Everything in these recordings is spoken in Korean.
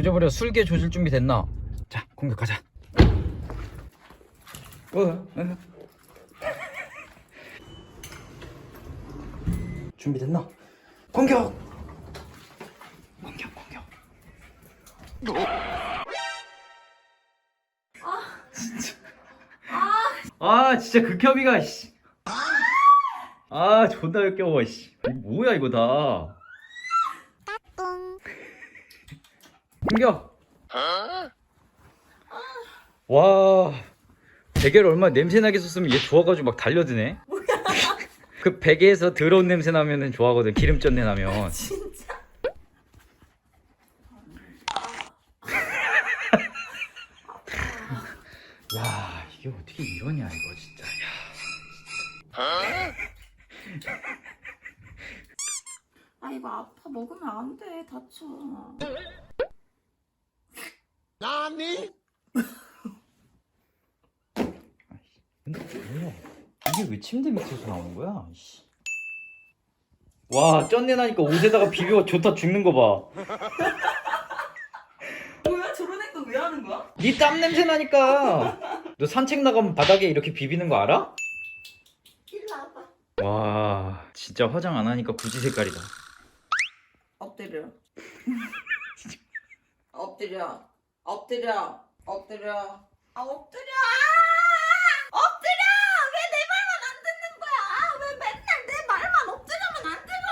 조져버려 술개 조질 준비 됐나? 자 공격하자 어, 어. 준비됐나? 공격! 공격 공격 아 진짜 극혐이가 씨. 아 존나 역겨워 씨. 뭐야 이거 다. 공격. 와 베개를 얼마나 냄새 나게 썼으면 얘 좋아가지고 막 달려드네. 그 베개에서 더러운 냄새 나면은 좋아하거든 기름 쩐내 나면. 진짜? 야 이게 어떻게 이러냐 이거 진짜. 야. 아 이거 아파 먹으면 안 돼 다쳐. 근데 뭐야? 이게 왜 침대 밑에서 나오는 거야? 와 쩐내 나니까 옷에다가 비벼 좋다 죽는 거 봐. 뭐야 저런 행동 왜 하는 거야? 니 땀 냄새 나니까. 너 산책 나가면 바닥에 이렇게 비비는 거 알아? 일로 와봐. 와 진짜 화장 안 하니까 구지 색깔이다. 엎드려. 엎드려. 엎드려. 엎드려. 아 엎드려. 엎드려. 왜 내 말만 안 듣는 거야? 왜 맨날 내 말만 엎드려면 안 들어?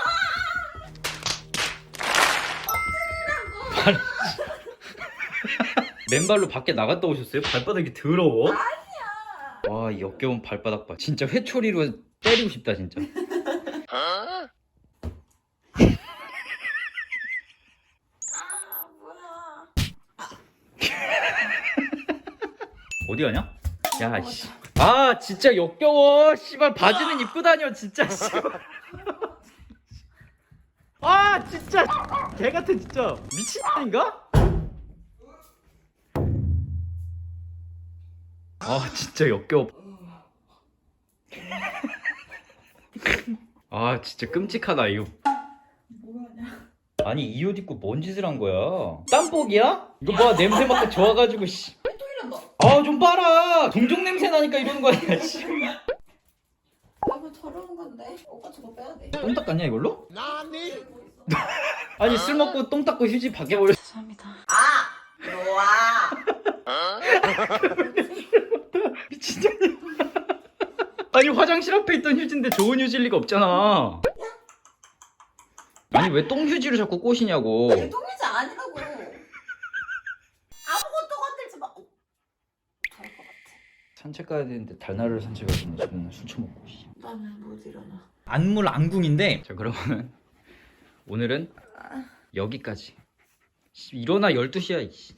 엎드리라고. 맨발로 밖에 나갔다 오셨어요? 발바닥이 더러워? 아니야. 와, 이 역겨운 발바닥 봐. 진짜 회초리로 때리고 싶다, 진짜. 아 뭐야. 어디 가냐? 야, 씨. 아, 진짜 역겨워. 씨발, 바지는 입고 다녀, 진짜, 씨발. 아, 진짜. 개 같아, 진짜. 미친 인가? 아, 진짜 역겨워. 아, 진짜 끔찍하다, 이거. 뭐하냐? 아니 이 옷 입고 뭔 짓을 한 거야? 땀복이야? 이거 봐 냄새 맡고 좋아가지고 씨. 아좀 봐라 동종 냄새 나니까 이러는 거 아니야 씨. 너무 더러운 건데. 오빠 저거 빼야 돼. 똥 닦았냐 이걸로? 아니 술 먹고 똥 닦고 휴지 밖에 버려 죄송합니다. 아 들어와. 미친년이야 아니 화장실 앞에 있던 휴지인데 좋은 휴지일 리가 없잖아 아니 왜 똥 휴지로 자꾸 꼬시냐고 내동 산책 가야 되는데 달나라를 산책하는데 저는 술 처먹고 씨. 나는 못 일어나. 안물 안궁인데 자 그러면 오늘은 여기까지 씨, 일어나 12시야 이씨.